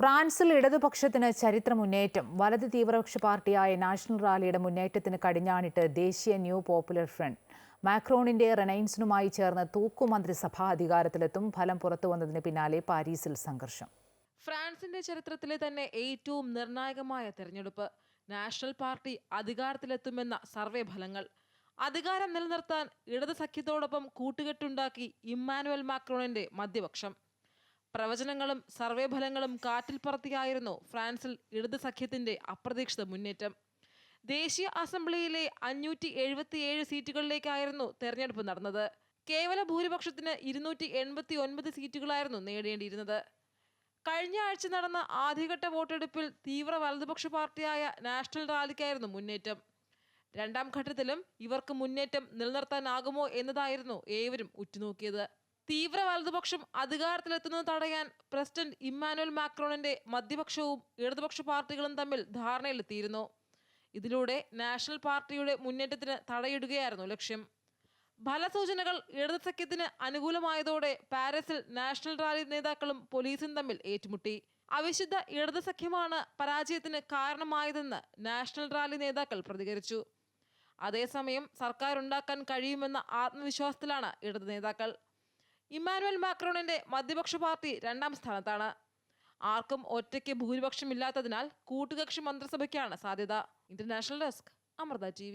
ഫ്രാൻസിൽ ഇടതുപക്ഷത്തിന് ചരിത്ര മുന്നേറ്റം വലത് തീവ്രപക്ഷ പാർട്ടിയായ നാഷണൽ റാലിയുടെ മുന്നേറ്റത്തിന് കടിഞ്ഞാണിട്ട് ദേശീയ ന്യൂ പോപ്പുലർ ഫ്രണ്ട്. മാക്രോണിന്റെ റെനൈൻസിനുമായി ചേർന്ന് തൂക്കുമന്ത്രിസഭ അധികാരത്തിലെത്തും. ഫലം പുറത്തു വന്നതിന് പിന്നാലെ പാരീസിൽ സംഘർഷം. ഫ്രാൻസിന്റെ ചരിത്രത്തിലെ തന്നെ ഏറ്റവും നിർണായകമായ തെരഞ്ഞെടുപ്പ്. നാഷണൽ പാർട്ടി അധികാരത്തിലെത്തുമെന്ന സർവേ ഫലങ്ങൾ. അധികാരം നിലനിർത്താൻ ഇടത് സഖ്യത്തോടൊപ്പം കൂട്ടുകെട്ടുണ്ടാക്കി ഇമ്മാനുവൽ മാക്രോണിന്റെ മധ്യപക്ഷം. പ്രവചനങ്ങളും സർവേ ഫലങ്ങളും കാറ്റിൽ പറത്തിയായിരുന്നു ഫ്രാൻസിൽ ഇടത് സഖ്യത്തിന്റെ അപ്രതീക്ഷിത മുന്നേറ്റം. ദേശീയ അസംബ്ലിയിലെ അഞ്ഞൂറ്റി എഴുപത്തിയേഴ് സീറ്റുകളിലേക്കായിരുന്നു തെരഞ്ഞെടുപ്പ് നടന്നത്. കേവല ഭൂരിപക്ഷത്തിന് ഇരുന്നൂറ്റി എൺപത്തി ഒൻപത് സീറ്റുകളായിരുന്നു നേടേണ്ടിയിരുന്നത്. കഴിഞ്ഞ ആഴ്ച നടന്ന ആദ്യഘട്ട വോട്ടെടുപ്പിൽ തീവ്ര വലതുപക്ഷ പാർട്ടിയായ നാഷണൽ റാലിക്കായിരുന്നു മുന്നേറ്റം. രണ്ടാം ഘട്ടത്തിലും ഇവർക്ക് മുന്നേറ്റം നിലനിർത്താനാകുമോ എന്നതായിരുന്നു ഏവരും ഉറ്റുനോക്കിയത്. തീവ്ര വലതുപക്ഷം അധികാരത്തിലെത്തുന്നത് തടയാൻ പ്രസിഡന്റ് ഇമ്മാനുവൽ മാക്രോണിന്റെ മധ്യപക്ഷവും ഇടതുപക്ഷ പാർട്ടികളും തമ്മിൽ ധാരണയിലെത്തിയിരുന്നു. ഇതിലൂടെ നാഷണൽ പാർട്ടിയുടെ മുന്നേറ്റത്തിന് തടയിടുകയായിരുന്നു ലക്ഷ്യം. ഫലസൂചനകൾ ഇടത് സഖ്യത്തിന് അനുകൂലമായതോടെ പാരീസിൽ നാഷണൽ റാലി നേതാക്കളും പോലീസും തമ്മിൽ ഏറ്റുമുട്ടി. അവിശുദ്ധ ഇടത് സഖ്യമാണ് പരാജയത്തിന് കാരണമായതെന്ന് നാഷണൽ റാലി നേതാക്കൾ പ്രതികരിച്ചു. അതേസമയം സർക്കാർ ഉണ്ടാക്കാൻ കഴിയുമെന്ന ആത്മവിശ്വാസത്തിലാണ് ഇടത് നേതാക്കൾ. ഇമ്മാനുവൽ മാക്രോണിന്റെ മധ്യപക്ഷ പാർട്ടി രണ്ടാം സ്ഥാനത്താണ്. ആർക്കും ഒറ്റയ്ക്ക് ഭൂരിപക്ഷമില്ലാത്തതിനാൽ കൂട്ടുകക്ഷി മന്ത്രിസഭയ്ക്കാണ് സാധ്യത. International desk Amrita T